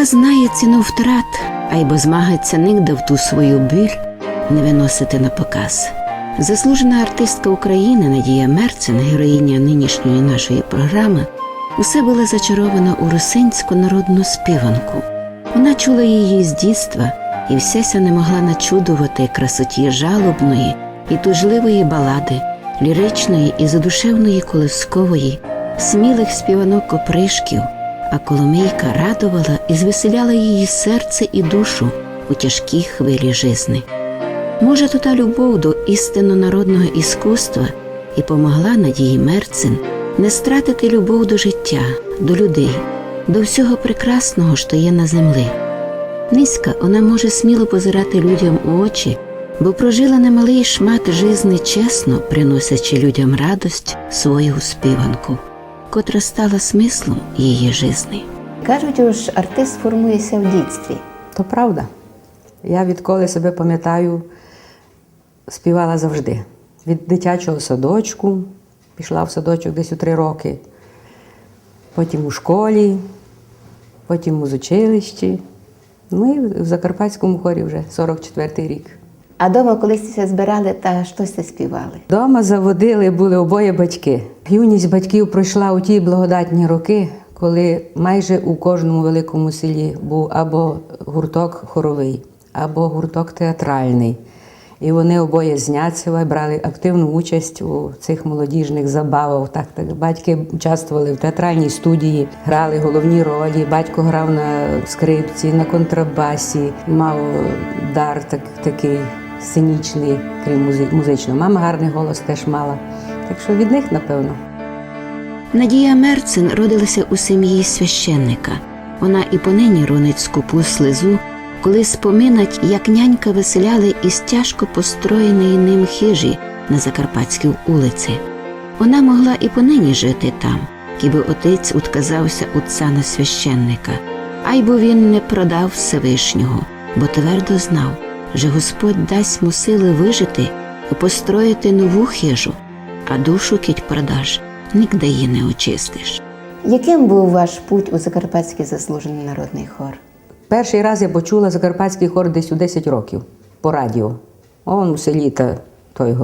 Вона знає ціну втрат, а й бо змагається нігде в ту свою біль не виносити на показ. Заслужена артистка України Надія Мерцен, героїня нинішньої нашої програми, усе була зачарована у русинську народну співанку. Вона чула її з дійства і всяся не могла начудувати красоті жалобної і тужливої балади, ліричної і задушевної колискової, смілих співанок опришків, а Коломийка радувала і звеселяла її серце і душу у тяжкій хвилі жизни. Може, то та любов до істинно народного іскусства і помогла Надії Мерцин не стратити любов до життя, до людей, до всього прекрасного, що є на землі. Низька вона може сміло позирати людям у очі, бо прожила немалий шмат жизни чесно, приносячи людям радость свою співанку, котра стала смислом її жизни. Кажуть, що артист формується в дітстві. То правда. Я відколи себе пам'ятаю, співала завжди. Від дитячого садочку, пішла в садочок десь у три роки, потім у школі, потім в музичилищі. Ну і в Закарпатському хорі вже 44-й рік. А дома колись збирали та щось співали. Дома заводили були обоє батьки. Юність батьків пройшла у ті благодатні роки, коли майже у кожному великому селі був або гурток хоровий, або гурток театральний. І вони обоє з Няцева брали активну участь у цих молодіжних забавах. Так, так батьки участвували в театральній студії, грали головні ролі. Батько грав на скрипці, на контрабасі, мав дар так, такий сценічний, крім музи- музичного. Мама гарний голос теж мала. Так що від них, напевно. Надія Мерцин родилася у сім'ї священника. Вона і понині ронить скупу слезу, коли споминать, як нянька веселяли із тяжко построєної ним хижі на Закарпатській улиці. Вона могла і понині жити там, кіби отець утказався отця на священника, а й бо він не продав Всевишнього, бо твердо знав, що Господь дасть му сили вижити і построїти нову хижу, а душу кіть продаж, нігде її не очистиш. Яким був ваш путь у Закарпатський заслужений народний хор? Перший раз я почула закарпатський хор десь у 10 років по радіо. Он у селі та той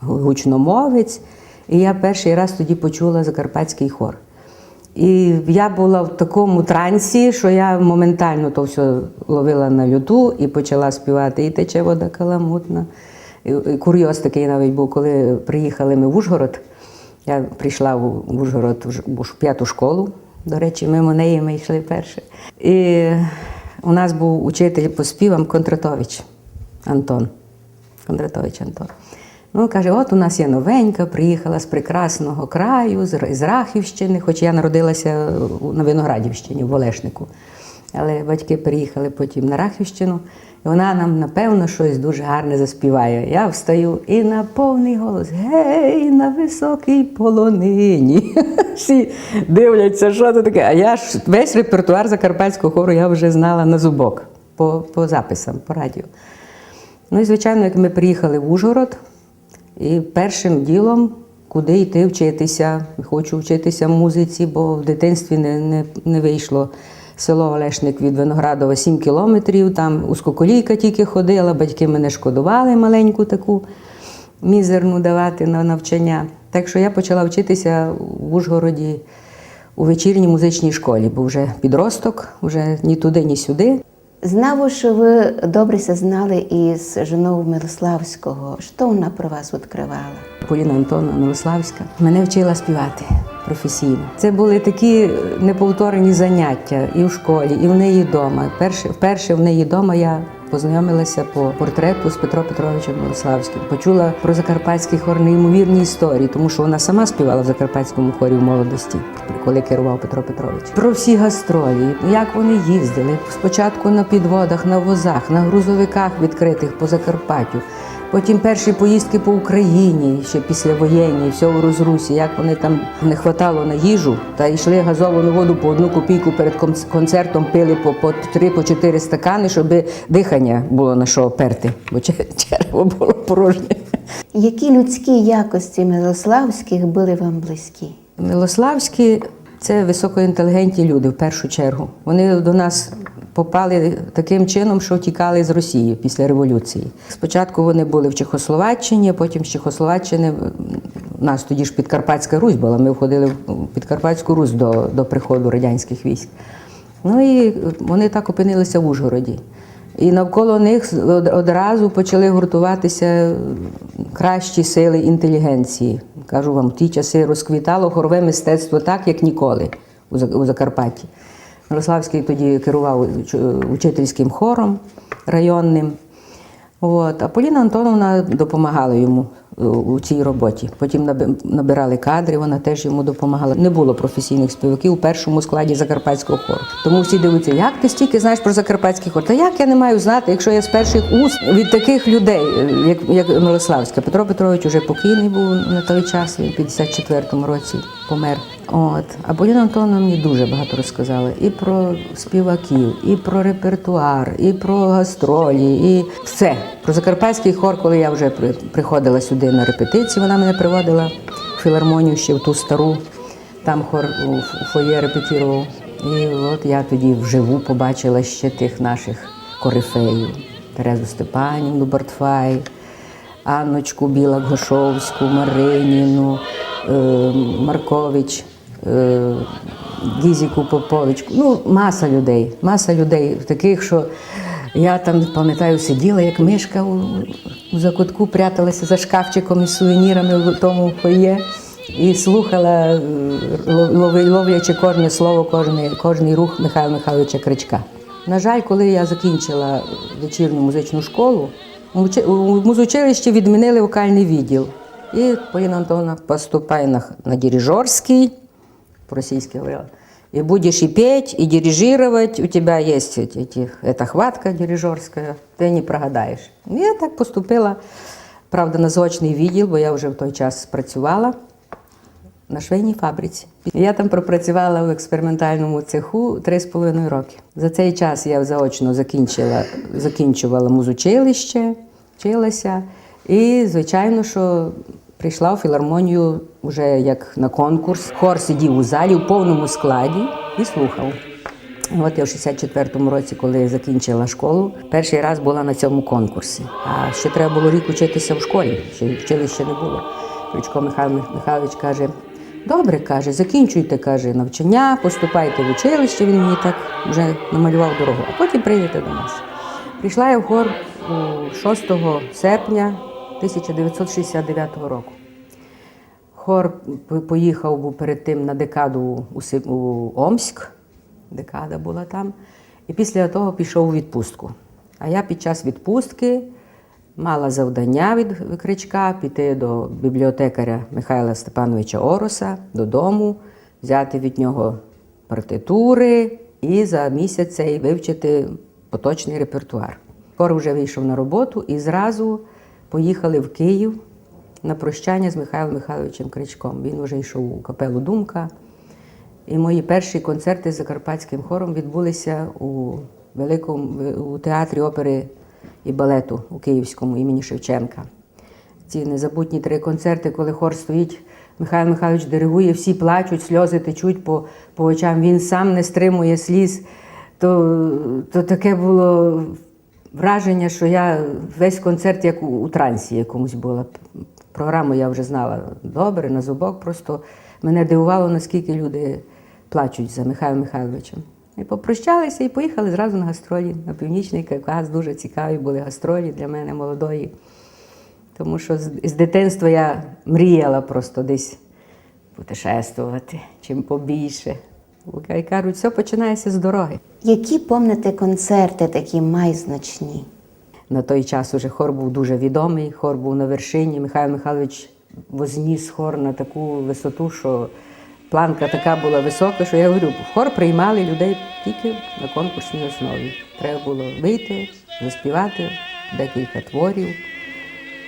гучномовець. І я перший раз тоді почула закарпатський хор. І я була в такому трансі, що я моментально то все ловила на люту і почала співати і тече вода каламутна. І, курйоз такий навіть був, коли приїхали ми в Ужгород. Я прийшла в Ужгород в п'яту школу. До речі, мимо неї ми йшли перше. І у нас був учитель по співам Кондратович Антон. Кондратович Антон. Ну, каже, от у нас є новенька, приїхала з прекрасного краю, з Рахівщини, хоч я народилася на Виноградівщині, в Олешнику. Але батьки приїхали потім на Рахівщину, і вона нам, напевно, щось дуже гарне заспіває. Я встаю і на повний голос гей, на високій полонині. Всі дивляться, що це таке. А я ж весь репертуар закарпатського хору я вже знала на зубок по, по записам, по радіо. Ну і звичайно, як ми приїхали в Ужгород, і першим ділом, куди йти вчитися. Хочу вчитися музиці, бо в дитинстві не, не, не вийшло. Село Олешник від Виноградова 7 кілометрів, там узкоколійка тільки ходила, батьки мене шкодували маленьку таку мізерну давати на навчання. Так що я почала вчитися в Ужгороді у вечірній музичній школі, бо вже підросток, вже ні туди, ні сюди. Знав, що ви добре се знали із жіною Милославського. Що вона про вас відкривала? Поліна Антона Милославська мене вчила співати професійно. Це були такі неповторені заняття і в школі, і в неї вдома. Перше, вперше в неї вдома я познайомилася по портрету з Петро Петровичем Милославським. Почула про закарпатський хор неймовірні історії, тому що вона сама співала в закарпатському хорі в молодості, коли керував Петро Петрович. Про всі гастролі, як вони їздили. Спочатку на підводах, на возах, на грузовиках відкритих по Закарпаттю. Потім перші поїздки по Україні, ще післявоєнні, все в розрусі, як вони там не хватало на їжу, та йшли газовану воду по одну копійку перед конц- концертом, пили по, по три, по чотири стакани, щоб дихання було на що оперти, бо чер- черево було порожнє. Які людські якості Милославських були вам близькі? Милославські Це високоінтелігентні люди в першу чергу. Вони до нас попали таким чином, що тікали з Росії після революції. Спочатку вони були в Чехословаччині, потім з Чехословаччини у нас тоді ж Підкарпатська Русь була. Ми входили в Підкарпатську Русь до, до приходу радянських військ. Ну і вони так опинилися в Ужгороді. І навколо них одразу почали гуртуватися кращі сили інтелігенції. Кажу вам, в ті часи розквітало хорове мистецтво так, як ніколи у Закарпатті. Мирославський тоді керував учительським хором районним. От. А Поліна Антоновна допомагала йому е, у цій роботі. Потім наби- набирали кадри, вона теж йому допомагала. Не було професійних співаків у першому складі закарпатського хору. Тому всі дивляться, як ти стільки знаєш про закарпатський хор? Та як я не маю знати, якщо я з перших уст від таких людей, е, як, як Милославська. Петро Петрович вже покійний був на той час, він в 54-му році помер. От. А Поліна Антоновна мені дуже багато розказала і про співаків, і про репертуар, і про гастролі, і все. Про закарпатський хор, коли я вже при- приходила сюди на репетиції, вона мене приводила в філармонію ще в ту стару, там хор у фоє репетірував. І от я тоді вживу побачила ще тих наших корифеїв. Терезу Степанівну Бортфай, Анночку Білак Гошовську, Мариніну, Маркович, е, Гізіку Поповичку. Ну, маса людей, маса людей таких, що я там пам'ятаю, сиділа як мишка у, у закутку, пряталася за шкафчиком із сувенірами в тому фоє і слухала, е, ловлячи кожне слово, кожний, кожний рух Михайла Михайловича Кричка. На жаль, коли я закінчила вечірню музичну школу, у музучилищі відмінили вокальний відділ. І Поліна Антоновна поступає на, на дирижерський, по-російськи говорила. И будешь и петь, и дирижировать, у тебя есть эти, эти, эта хватка дирижерская, ти не прогадаєш. І я так поступила, правда, на заочний відділ, бо я вже в той час працювала на швейній фабриці. Я там пропрацювала в експериментальному цеху три з половиною роки. За цей час я заочно закінчила, закінчувала музучилище, вчилася. І, звичайно, що прийшла у філармонію вже як на конкурс. Хор сидів у залі у повному складі і слухав. От я в 64-му році, коли закінчила школу, перший раз була на цьому конкурсі. А ще треба було рік учитися в школі, ще вчилища не було. Крючко Михайло Михайлович каже: добре, каже, закінчуйте каже, навчання, поступайте в училище. Він мені так вже намалював дорогу, а потім прийдете до нас. Прийшла я в хор 6 серпня 1969 року. Хор поїхав був перед тим на декаду у, Омськ, декада була там, і після того пішов у відпустку. А я під час відпустки мала завдання від Кричка піти до бібліотекаря Михайла Степановича Ороса додому, взяти від нього партитури і за місяць вивчити поточний репертуар. Хор вже вийшов на роботу і зразу поїхали в Київ на прощання з Михайлом Михайловичем Кричком. Він вже йшов у капелу Думка. І мої перші концерти з закарпатським хором відбулися у великому у театрі опери і балету у Київському імені Шевченка. Ці незабутні три концерти, коли хор стоїть, Михайло Михайлович диригує, всі плачуть, сльози течуть по, по очам. Він сам не стримує сліз. То, то таке було враження, що я весь концерт як у, у трансі якомусь була. Програму я вже знала добре, на зубок. Просто мене дивувало, наскільки люди плачуть за Михайлом Михайловичем. І попрощалися і поїхали зразу на гастролі на Північний Кавказ. Дуже цікаві були гастролі для мене молодої. Тому що з, дитинства я мріяла просто десь путешествувати, чим побільше. І кажуть, все починається з дороги. Які помните концерти такі майзначні? На той час уже хор був дуже відомий, хор був на вершині. Михайло Михайлович возніс хор на таку висоту, що планка така була висока, що я говорю, в хор приймали людей тільки на конкурсній основі. Треба було вийти, заспівати декілька творів,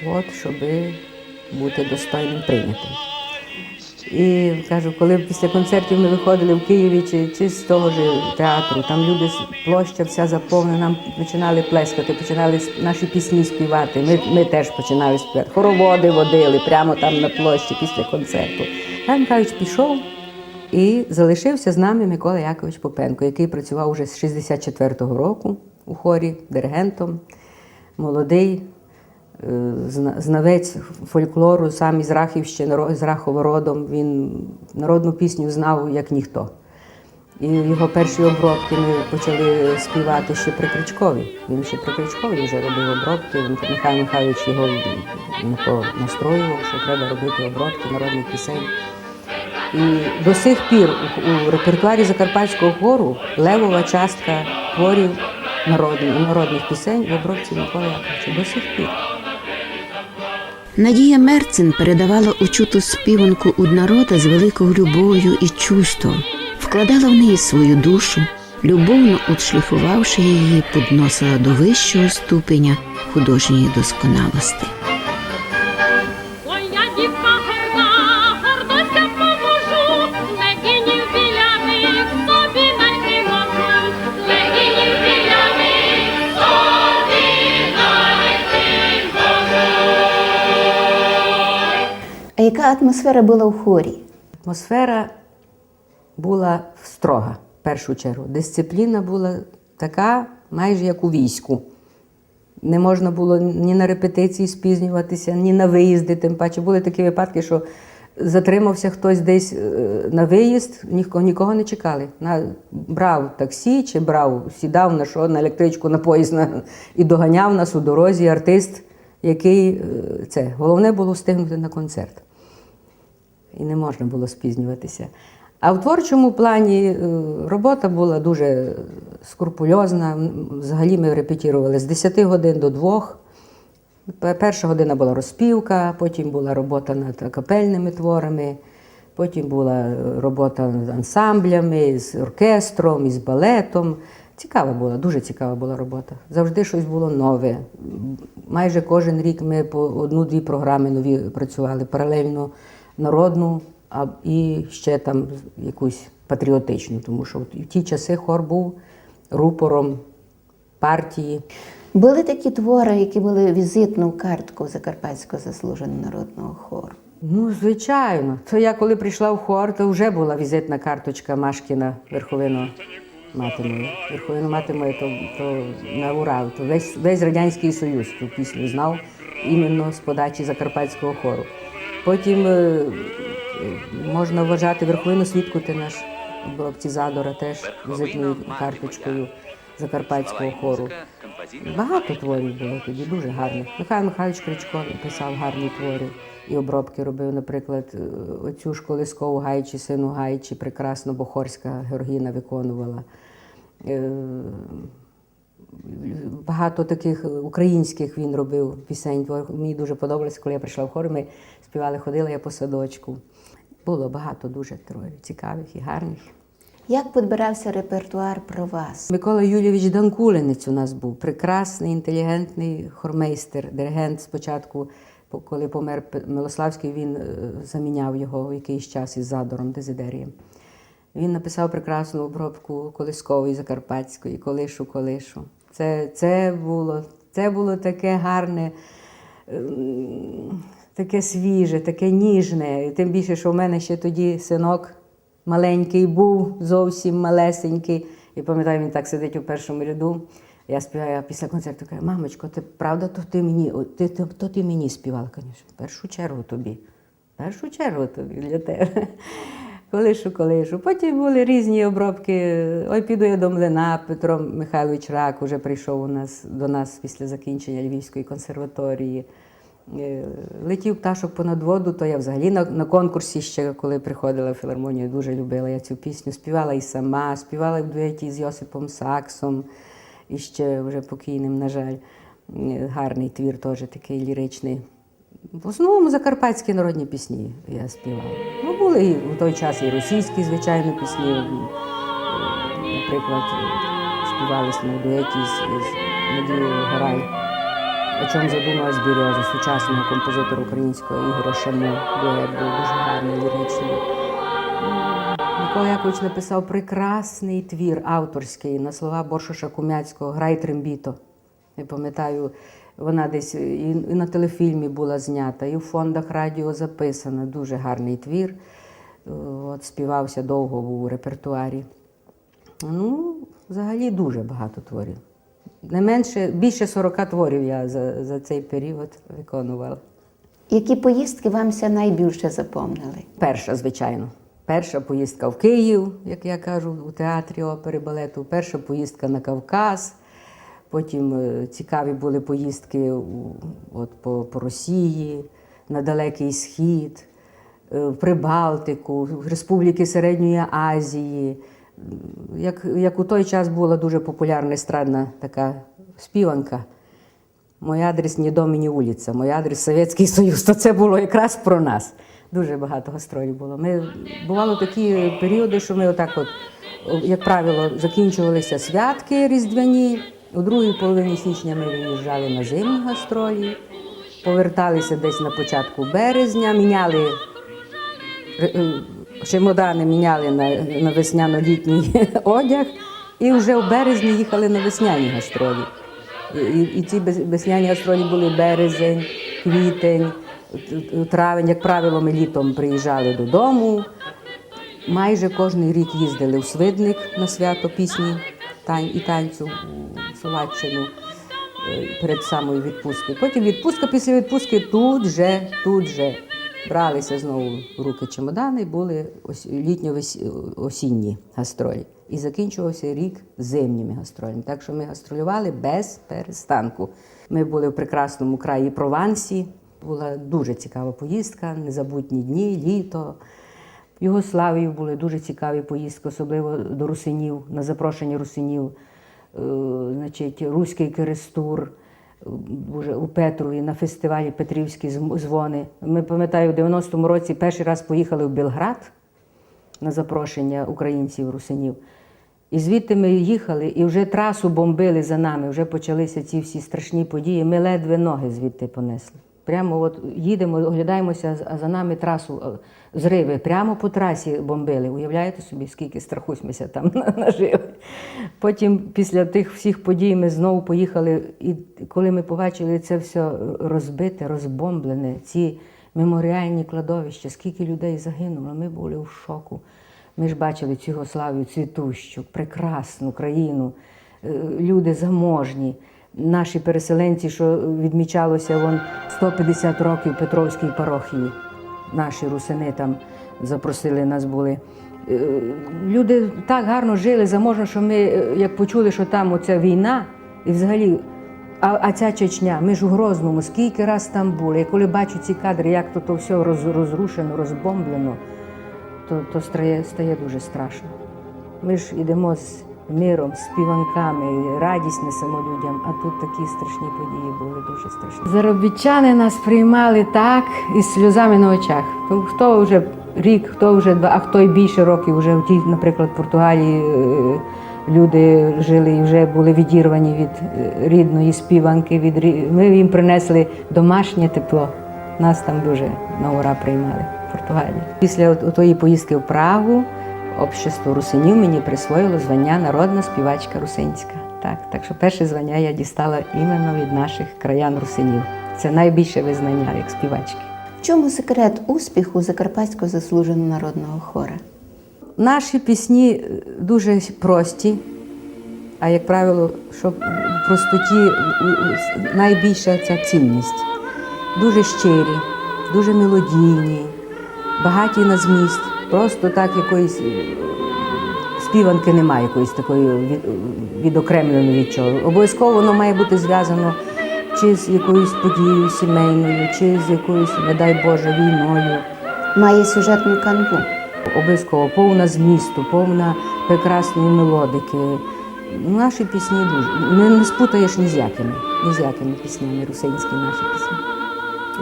от, щоб бути достойним прийнятим. І кажу, коли після концертів ми виходили в Києві чи, чи з того ж театру, там люди площа вся заповнена, нам починали плескати, починали наші пісні співати. Ми, ми теж починали співати. Хороводи водили прямо там на площі після концерту. Я Михайлович пішов І залишився з нами Микола Якович Попенко, який працював уже з 64-го року у хорі диригентом, молодий, знавець фольклору, сам із Рахівщини, з Рахова родом. Він народну пісню знав як ніхто. І його перші обробки ми почали співати ще при Кричкові. Він ще при Кричкові вже робив обробки. Михайло Михайлович його настроював, що треба робити обробки народних пісень. І до сих пір у, у репертуарі Закарпатського хору левова частка творів народних, народних пісень в обробці Миколи Яковича. До сих пір. Надія Мерцин передавала учуту співанку уднарода з великою любов'ю і чувством, вкладала в неї свою душу, любовно отшліфувавши її, підносила до вищого ступеня художньої досконалості. Яка атмосфера була у хорі? Атмосфера була строга в першу чергу. Дисципліна була така, майже як у війську. Не можна було ні на репетиції спізнюватися, ні на виїзди. Тим паче були такі випадки, що затримався хтось десь е, на виїзд, нікого, нікого не чекали. На, брав таксі чи брав, сідав на що, на електричку, на поїзд на, і доганяв нас у дорозі артист, який е, це. Головне було встигнути на концерт і не можна було спізнюватися. А в творчому плані е, робота була дуже скрупульозна. Взагалі ми репетірували з 10 годин до 2. Перша година була розпівка, потім була робота над капельними творами, потім була е, робота над ансамблями, з оркестром, із балетом. Цікава була, дуже цікава була робота. Завжди щось було нове. Майже кожен рік ми по одну-дві програми нові працювали паралельно народну а, і ще там якусь патріотичну, тому що в ті часи хор був рупором партії. Були такі твори, які були візитну картку Закарпатського заслуженого народного хору. Ну, звичайно. То я коли прийшла в хор, то вже була візитна карточка Машкіна верховину мати мою. Верховину мати мою, то, то на ура. То весь, весь Радянський Союз ту пісню знав іменно з подачі Закарпатського хору. Потім е, е, можна вважати верховину свідку ти наш обробці Задора теж візитною карточкою Закарпатського хору. Багато творів було тоді, дуже гарних. Михайло Михайлович Кричко писав гарні твори і обробки робив, наприклад, е, оцю ж колискову Гайчі, сину Гайчі, прекрасно Бохорська Георгіна виконувала. Багато таких українських він робив пісень. Мені дуже подобалося, коли я прийшла в хор, ми співали, ходила я по садочку. Було багато дуже творів, цікавих і гарних. Як підбирався репертуар про вас? Микола Юлійович Данкулинець у нас був прекрасний, інтелігентний хормейстер, диригент спочатку, коли помер Милославський, він е, заміняв його в якийсь час із задором, дезидерієм. Він написав прекрасну обробку колискової закарпатської, колишу, колишу. Це, це, було, це було таке гарне, ем, таке свіже, таке ніжне. Тим більше, що в мене ще тоді синок маленький був, зовсім малесенький. І пам'ятаю, він так сидить у першому ряду. Я співаю, після концерту кажу, мамочко, ти правда, то ти мені, ти, ти, то ти мені співала, звісно, першу чергу тобі. Першу чергу тобі для тебе. Колишу, колишу. Потім були різні обробки. Ой, піду я до млина. Петро Михайлович Рак уже прийшов у нас, до нас після закінчення Львівської консерваторії. Е, Летів пташок понад воду, то я взагалі на, на конкурсі ще, коли приходила в філармонію, дуже любила я цю пісню. Співала і сама, співала в дуеті з Йосипом Саксом, і ще вже покійним, на жаль. Е, Гарний твір теж такий ліричний. В основному закарпатські народні пісні я співала. Ну, були і в той час і російські, звичайно, пісні. Е, Наприклад, співали ми в дуеті з Надією Горай. О чому задумалась Береза, сучасного композитора українського Ігоря Шаму. Дует був дуже гарний, ліричний. Микола Якович написав прекрасний твір авторський на слова Боршоша Кумяцького Грай трембіто. Я пам'ятаю, вона десь і на телефільмі була знята, і в фондах радіо записана. Дуже гарний твір. От, співався довго був у репертуарі. Ну, взагалі дуже багато творів. Не менше, більше 40 творів я за, за цей період виконувала. Які поїздки вамся найбільше запомнили? Перша, звичайно. Перша поїздка в Київ, як я кажу, у театрі опери балету, перша поїздка на Кавказ. Потім е, цікаві були поїздки от, по, по Росії, на Далекий Схід, е, в Прибалтику, в Республіки Середньої Азії. Як, як у той час була дуже популярна естрадна така співанка. Мой адрес не дом і не вулиця, мой адрес Совєтський Союз. То це було якраз про нас. Дуже багато гастролів було. Ми бувало такі періоди, що ми отак, от, як правило, закінчувалися святки різдвяні. У другій половині січня ми виїжджали на зимні гастролі, поверталися десь на початку березня, міняли е, е, чемодани міняли на, на весняно-літній одяг, і вже в березні їхали на весняні гастролі. І, і, і ці весняні гастролі були березень, квітень, травень. Як правило, ми літом приїжджали додому. Майже кожен рік їздили у Свидник на свято пісні і танцю у Словаччину е, перед самою відпусткою. Потім відпустка, після відпустки тут же, тут же бралися знову в руки чемодани, були літньо-осінні гастролі. І закінчувався рік зимніми гастролями. Так що ми гастролювали без перестанку. Ми були в прекрасному краї Провансі. Була дуже цікава поїздка, незабутні дні, літо. В Югославію були дуже цікаві поїздки, особливо до русинів, на запрошення русинів. Е, значить, Руський Керестур, е, уже у Петрові на фестивалі Петрівські дзвони. Ми пам'ятаю, в 90-му році перший раз поїхали в Білград на запрошення українців русинів. І звідти ми їхали, і вже трасу бомбили за нами, вже почалися ці всі страшні події. Ми ледве ноги звідти понесли. Прямо от їдемо, оглядаємося, а за нами трасу е, зриви. Прямо по трасі бомбили. Уявляєте собі, скільки страхусьмося там нажили. Потім, після тих всіх подій, ми знову поїхали. І коли ми побачили це все розбите, розбомблене, ці меморіальні кладовища, скільки людей загинуло, ми були в шоку. Ми ж бачили цю Югославію цвітущу, прекрасну країну, е, люди заможні. Наші переселенці, що відмічалося вон 150 років Петровській парохії. Наші русини там запросили нас були. Е, Люди так гарно жили, заможно, що ми, е, як почули, що там оця війна, і взагалі, а, а ця Чечня, ми ж у Грозному, скільки раз там були. І коли бачу ці кадри, як то, то все роз, розрушено, розбомблено, то, то стає, стає дуже страшно. Ми ж йдемо з миром, співанками, радість несемо людям, а тут такі страшні події були дуже страшні. Заробітчани нас приймали так із сльозами на очах. То Хто вже рік, хто вже два, а хто й більше років вже в тій, наприклад, Португалії е, люди жили і вже були відірвані від е, рідної співанки. Від ми їм принесли домашнє тепло. Нас там дуже на ура приймали в Португалії. Після тої поїздки в Прагу общество русинів мені присвоїло звання народна співачка русинська. Так, так що перше звання я дістала іменно від наших краян русинів. Це найбільше визнання як співачки. В чому секрет успіху Закарпатського заслуженого народного хора? Наші пісні е, дуже прості, а як правило, що в простоті найбільша ця цінність. Дуже щирі, дуже мелодійні, багаті на зміст. Просто так якоїсь е, співанки немає якоїсь такої від- відокремленої від чого. Обов'язково воно має бути зв'язано чи з якоюсь подією сімейною, чи з якоюсь, не дай Боже, війною. Має сюжетну канву. Обов'язково повна змісту, повна прекрасної мелодики. Наші пісні дуже. Не, не спутаєш ні з якими, ні з якими піснями, русинські наші пісні.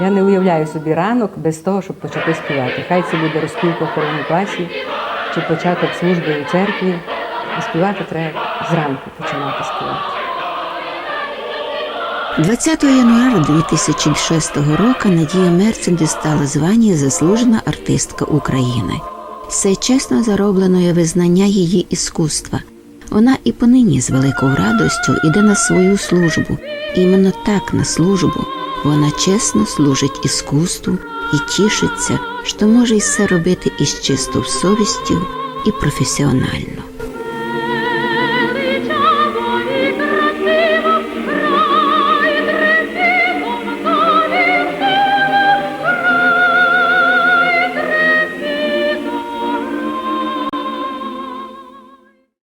Я не уявляю собі ранок без того, щоб почати співати. Хай це буде розпівка в хоровому класі чи початок служби у церкві. Співати треба зранку починати співати. 20 января 2006 року Надія Мерцен дістала звання Заслужена артистка України. Це чесно зароблене визнання її іскусства. Вона і понині з великою радостю іде на свою службу. Іменно так на службу, Вона чесно служить іскусству і тішиться, що може й все робити із чистою совістю і професіонально.